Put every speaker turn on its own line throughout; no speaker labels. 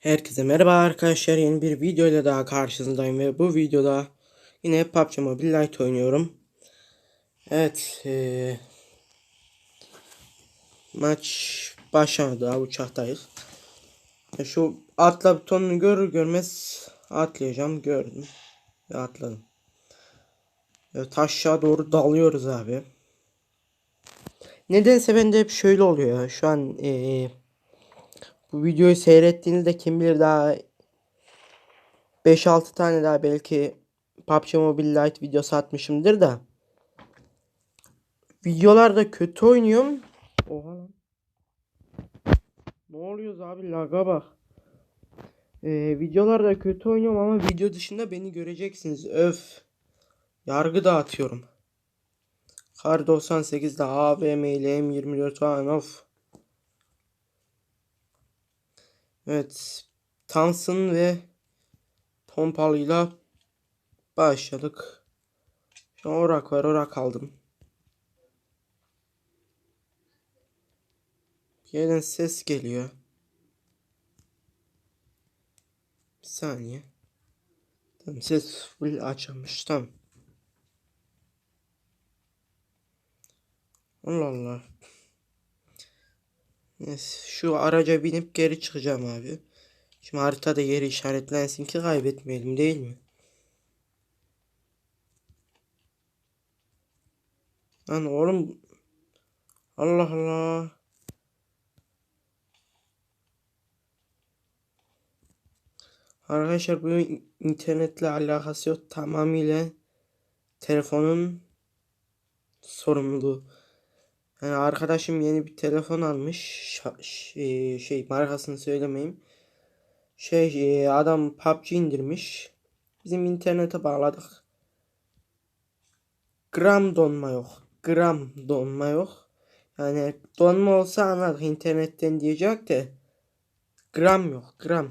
Herkese merhaba arkadaşlar yeni bir video ile daha karşınızdayım ve bu videoda yine PUBG Mobile Lite oynuyorum. Evet eee, maç başlamadı daha uçaktayız. E, Şu atla butonunu görür görmez atlayacağım gördüm ve atladım. Evet aşağı doğru dalıyoruz abi. Nedense bende hep şöyle oluyor. Şu an eee bu videoyu seyrettiğinizde kim bilir daha 5-6 tane daha belki PUBG Mobile Lite videosu atmışımdır da. Videolarda kötü oynuyorum. Oha lan. Ne oluyoruz abi laga bak. Ee, videolarda kötü oynuyorum ama video dışında beni göreceksiniz. Öf. Yargı dağıtıyorum. Kar 98'de AVM ile M24 falan of. Evet. Thompson ve pompalıyla başladık. Şu orak var orak aldım. Bir yerden ses geliyor. Bir saniye. Tamam ses full açılmış tamam. Allah Allah. Şu araca binip geri çıkacağım abi. Şimdi haritada yeri işaretlensin ki kaybetmeyelim değil mi? Lan oğlum. Allah Allah. Arkadaşlar bu internetle alakası yok. Tamamıyla telefonun sorumluluğu. Yani arkadaşım yeni bir telefon almış. Şey, şey markasını söylemeyeyim. Şey e, adam PUBG indirmiş. Bizim internete bağladık. Gram donma yok. Gram donma yok. Yani donma olsa anladık internetten diyecek de. Gram yok. Gram.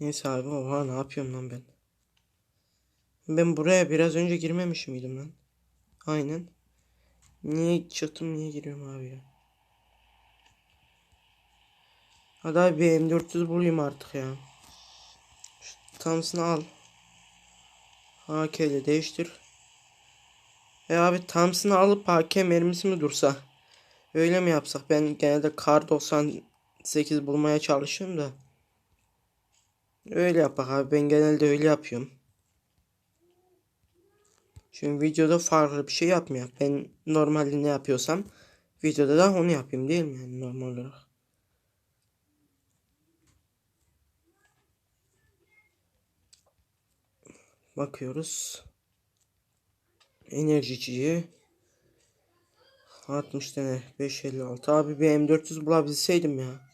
Neyse abi oha ne yapıyorum lan ben. Ben buraya biraz önce girmemiş miydim lan? Aynen. Niye çıktım niye giriyorum abi ya? Hadi abi bir M400 bulayım artık ya. Şu Thompson'ı al. AK ile değiştir. E abi Thompson'ı alıp AK mermisi mi dursa? Öyle mi yapsak? Ben genelde kar 98 bulmaya çalışıyorum da. Öyle yapak abi. Ben genelde öyle yapıyorum. Şimdi videoda farklı bir şey yapmıyor. Ben normalde ne yapıyorsam videoda da onu yapayım değil mi yani normal olarak. Bakıyoruz. Enerji içeceği. 60 tane 556 abi bir M400 bulabilseydim ya.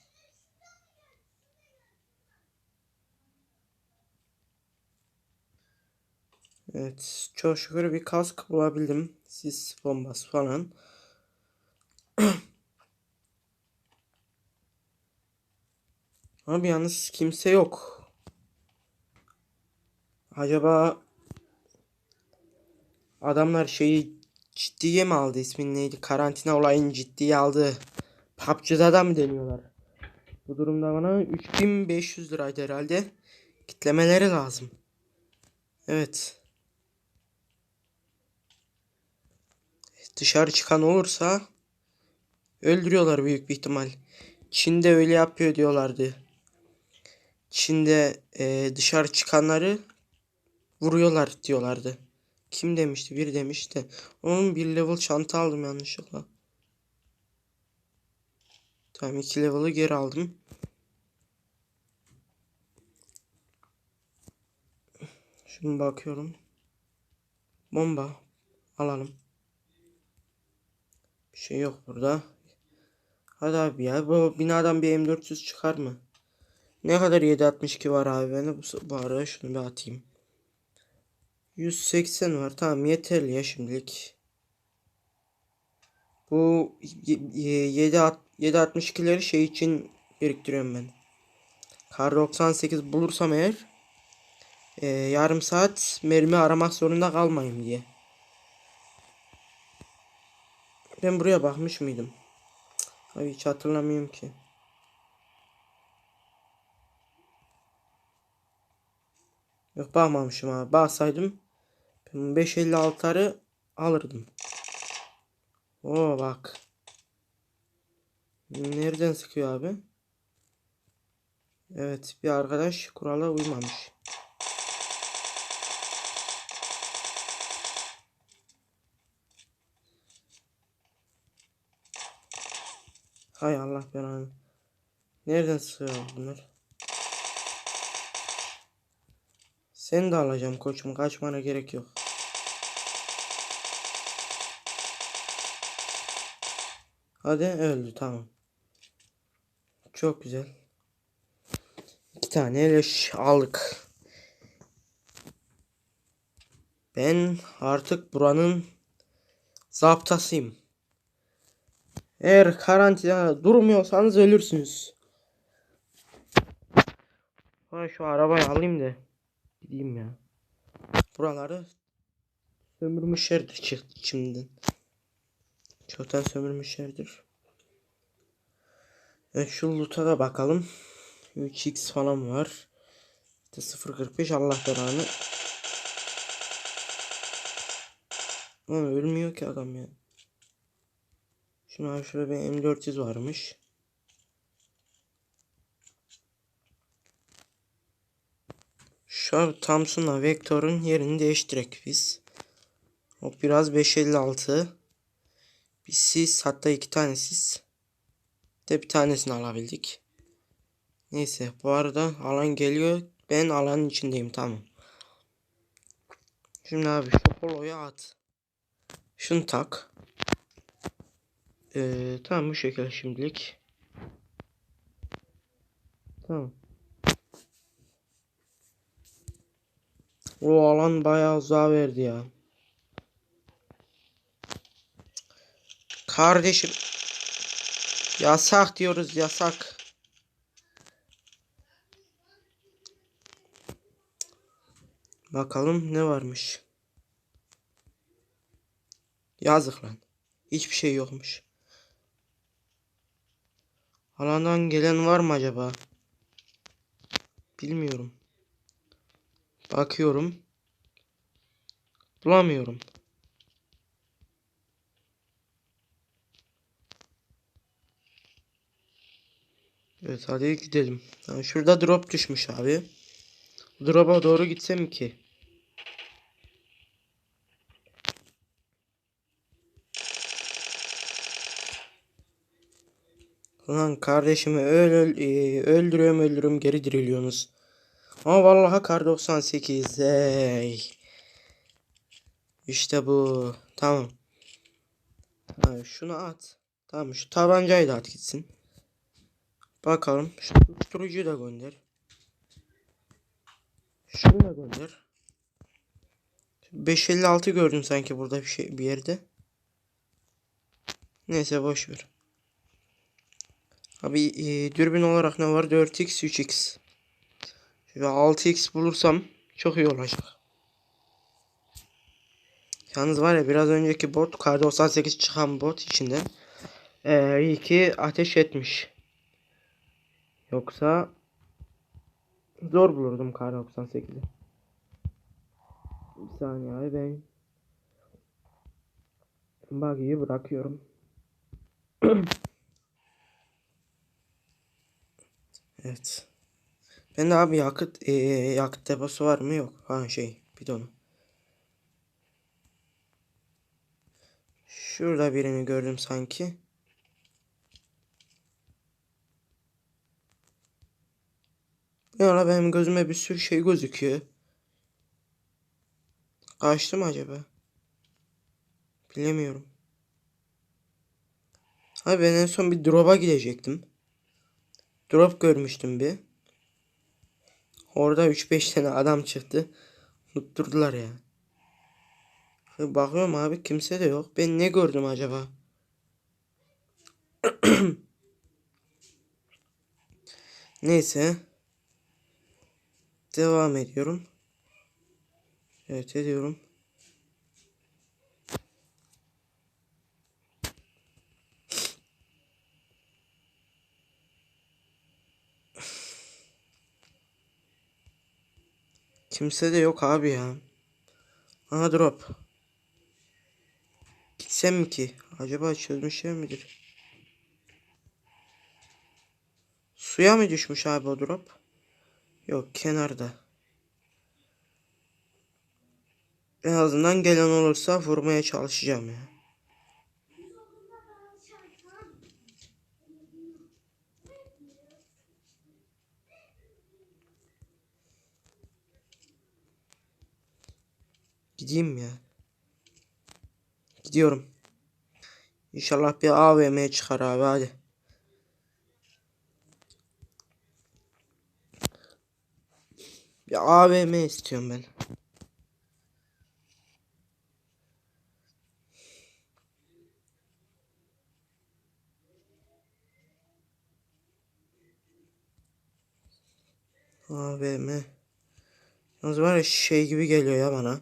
Evet çok şükür bir kask bulabildim. Sis bombası falan. Abi yalnız kimse yok. Acaba adamlar şeyi ciddiye mi aldı? İsmin neydi? Karantina olayını ciddiye aldı. PUBG'da da mı deniyorlar? Bu durumda bana 3500 liraydı herhalde. Kitlemeleri lazım. Evet. Dışarı çıkan olursa öldürüyorlar büyük bir ihtimal. Çin'de öyle yapıyor diyorlardı. Çin'de e, dışarı çıkanları vuruyorlar diyorlardı. Kim demişti? Biri demişti. Onun bir level çanta aldım yanlışlıkla. Tamam iki level'ı geri aldım. Şimdi bakıyorum. Bomba alalım. Bir şey yok burada. Hadi abi ya bu binadan bir M400 çıkar mı? Ne kadar 762 var abi bende bu, bu araya şunu bir atayım. 180 var tamam yeterli ya şimdilik. Bu 7 762'leri şey için biriktiriyorum ben. Kar 98 bulursam eğer e, yarım saat mermi aramak zorunda kalmayayım diye. Ben buraya bakmış mıydım? Abi hiç hatırlamıyorum ki. Yok bakmamışım abi. Baksaydım ben 556'ları alırdım. Oo bak. Nereden sıkıyor abi? Evet bir arkadaş kurala uymamış. Hay Allah belanı. Nereden sıkıyor bunlar? Seni de alacağım koçum. Kaçmana gerek yok. Hadi öldü tamam. Çok güzel. İki tane leş aldık. Ben artık buranın zaptasıyım. Eğer karantina durmuyorsanız ölürsünüz. Ben şu arabayı alayım da gideyim ya. Buraları sömürmüşlerdir çıktı şimdiden. Çoktan sömürmüşlerdir. Evet şu loot'a da bakalım. 3x falan var. İşte 0.45 Allah belanı. Ama ölmüyor ki adam ya. Şimdi abi bir M400 varmış. Şu an Thompson'la Vector'un yerini değiştirek biz. O biraz 556. Bir sis hatta iki tane sis. De bir tanesini alabildik. Neyse bu arada alan geliyor. Ben alanın içindeyim tamam. Şimdi abi şu holoyu at. Şunu tak. Ee, tamam bu şekilde şimdilik. Tamam. O alan bayağı uzağa verdi ya. Kardeşim. Yasak diyoruz yasak. Bakalım ne varmış. Yazık lan. Hiçbir şey yokmuş. Alandan gelen var mı acaba? Bilmiyorum. Bakıyorum. Bulamıyorum. Evet hadi gidelim. Yani şurada drop düşmüş abi. Drop'a doğru gitsem ki. Ulan kardeşimi öl, e, öldürüyorum öldürüyorum geri diriliyorsunuz. Ama vallahi kar 98. Ey. İşte bu. Tamam. Ha, şunu at. Tamam şu tabancayı da at gitsin. Bakalım. Şu susturucuyu da gönder. Şunu da gönder. 556 gördüm sanki burada bir şey bir yerde. Neyse boş ver. Abi e, dürbün olarak ne var? 4x 3x. Ve 6x bulursam çok iyi olacak. Yalnız var ya biraz önceki bot kar 98 çıkan bot içinde ee, iyi ateş etmiş. Yoksa zor bulurdum kar 98'i. Bir saniye abi ben buggy'yi bırakıyorum. evet. Ben de abi yakıt ee, yakıt deposu var mı yok? Ha şey bidonu. Şurada birini gördüm sanki. Ya benim gözüme bir sürü şey gözüküyor. Kaçtı mı acaba? Bilemiyorum. Abi ben en son bir drop'a gidecektim. Drop görmüştüm bir. Orada 3-5 tane adam çıktı. Tutturdular ya. Bakıyorum abi kimse de yok. Ben ne gördüm acaba? Neyse. Devam ediyorum. Evet ediyorum. Kimse de yok abi ya. Aha drop. Gitsem mi ki? Acaba çözmüş yer midir? Suya mı düşmüş abi o drop? Yok kenarda. En azından gelen olursa vurmaya çalışacağım ya. Gideyim ya. Gidiyorum. İnşallah bir AVM çıkar abi hadi. Bir AVM istiyorum ben. AVM. Yalnız var ya şey gibi geliyor ya bana.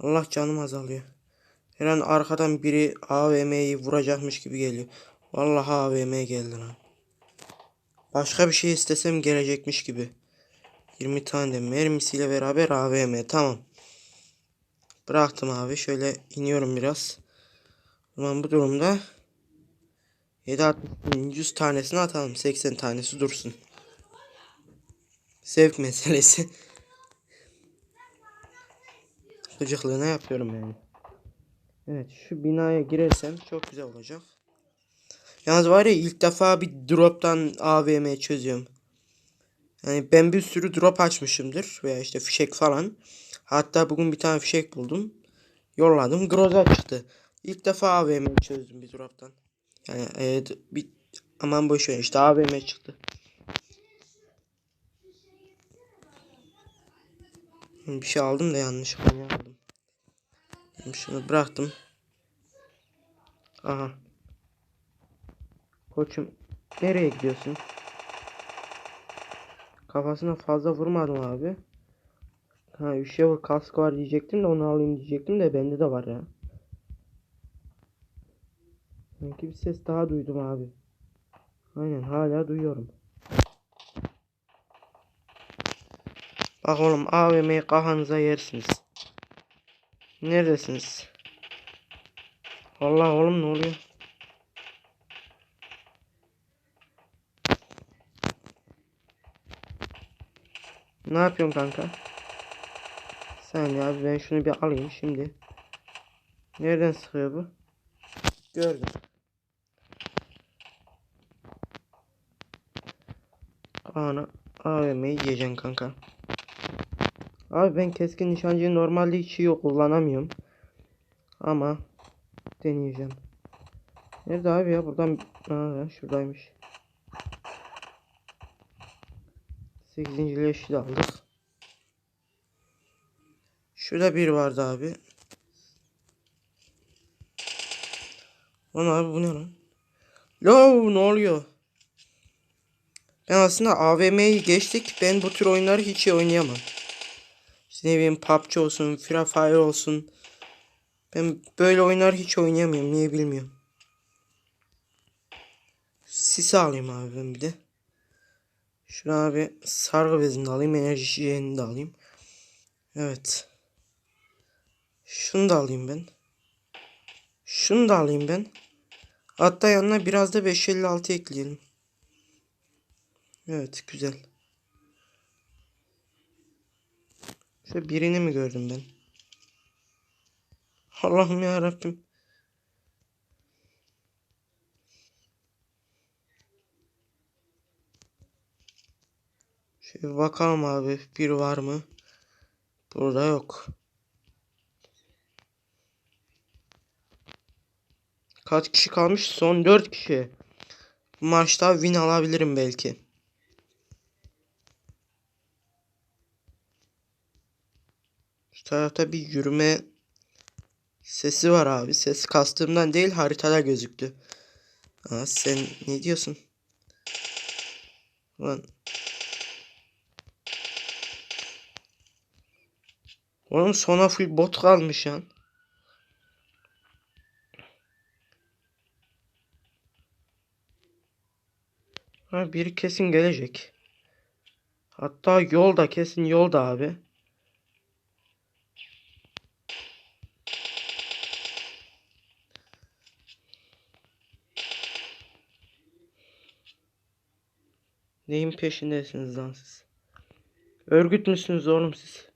Allah canım azalıyor. Her an arkadan biri AVM'yi vuracakmış gibi geliyor. Vallahi AVM geldi lan. Başka bir şey istesem gelecekmiş gibi. 20 tane de mermisiyle beraber AVM tamam. Bıraktım abi şöyle iniyorum biraz. Zaman bu durumda 7 100 tanesini atalım. 80 tanesi dursun. Zevk meselesi. Gıcıklığına yapıyorum yani. Evet şu binaya girersem çok güzel olacak. Yalnız var ya ilk defa bir drop'tan AVM çözüyorum. Yani ben bir sürü drop açmışımdır veya işte fişek falan. Hatta bugün bir tane fişek buldum. Yolladım. Groza çıktı. İlk defa AVM çözdüm bir drop'tan. Yani e, bir aman boş ver işte AVM çıktı. Bir şey aldım da ne aldım. Şunu bıraktım. Aha. Koçum nereye gidiyorsun? Kafasına fazla vurmadım abi. Ha 3 level kask var diyecektim de onu alayım diyecektim de bende de var ya. Sanki bir ses daha duydum abi. Aynen hala duyuyorum. Bak oğlum AVM'yi kafanıza yersiniz. Neredesiniz? Allah oğlum ne oluyor? Ne yapıyorsun kanka? Sen ya ben şunu bir alayım şimdi. Nereden sıkıyor bu? Gördüm. Ana AVM'yi yiyeceksin kanka. Abi ben keskin nişancıyı normalde hiç iyi kullanamıyorum. Ama deneyeceğim. Nerede abi ya? Buradan Aa, şuradaymış. 8. leşi de aldık. Şurada bir vardı abi. Lan abi bu ne lan? Lo ne oluyor? Ben aslında AVM'yi geçtik. Ben bu tür oyunları hiç oynayamam. İşte ne bileyim PUBG olsun, Free Fire olsun. Ben böyle oyunlar hiç oynayamıyorum. Niye bilmiyorum. Sis alayım abi ben bir de. Şuna abi sargı bezini de alayım. Enerji şişeni de alayım. Evet. Şunu da alayım ben. Şunu da alayım ben. Hatta yanına biraz da 556 ekleyelim. Evet güzel. Şöyle birini mi gördüm ben? Allah'ım ya Rabbim. Şöyle bakalım abi bir var mı? Burada yok. Kaç kişi kalmış? Son 4 kişi. Bu maçta win alabilirim belki. Tarafta bir yürüme sesi var abi. Ses kastığımdan değil haritada gözüktü. Aa, sen ne diyorsun? Lan. Oğlum sona full bot kalmış ya. Ha biri kesin gelecek. Hatta yolda kesin yolda abi. Neyin peşindesiniz lan siz? Örgüt müsünüz oğlum siz?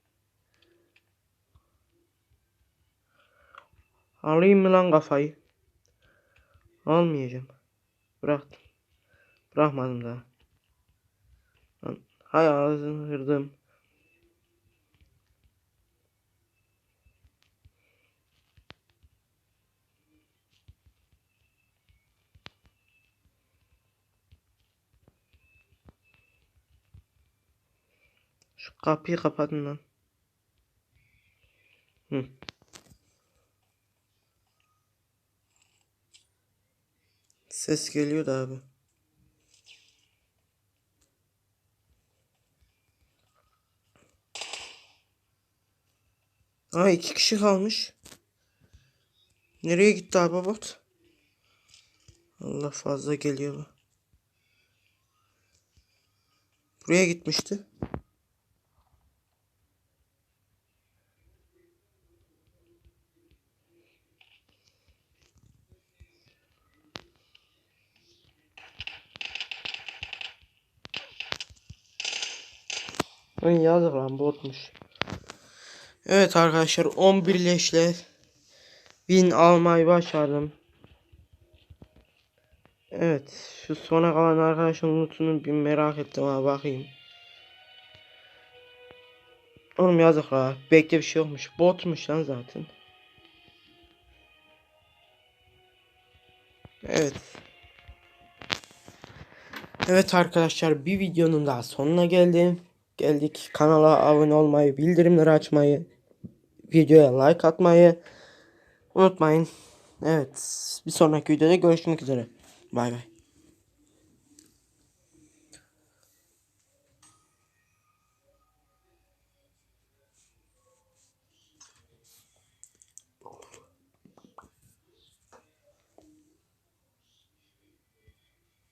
Alayım mı lan kafayı? Almayacağım. Bıraktım. Bırakmadım daha. Hay ağzını kırdım. Kapıyı kapatın lan. Hı. Ses geliyor da abi. Aa iki kişi kalmış. Nereye gitti abi bot? Allah fazla geliyor bu. Buraya gitmişti. Ay yazık lan botmuş. Evet arkadaşlar 11 leşle win almayı başardım. Evet şu sona kalan arkadaşın lootunu bir merak ettim ha bakayım. Oğlum yazık la. Bekle bir şey yokmuş. Botmuş lan zaten. Evet. Evet arkadaşlar bir videonun daha sonuna geldim. Geldik. Kanala abone olmayı, bildirimleri açmayı, videoya like atmayı unutmayın. Evet. Bir sonraki videoda görüşmek üzere. Bay bay.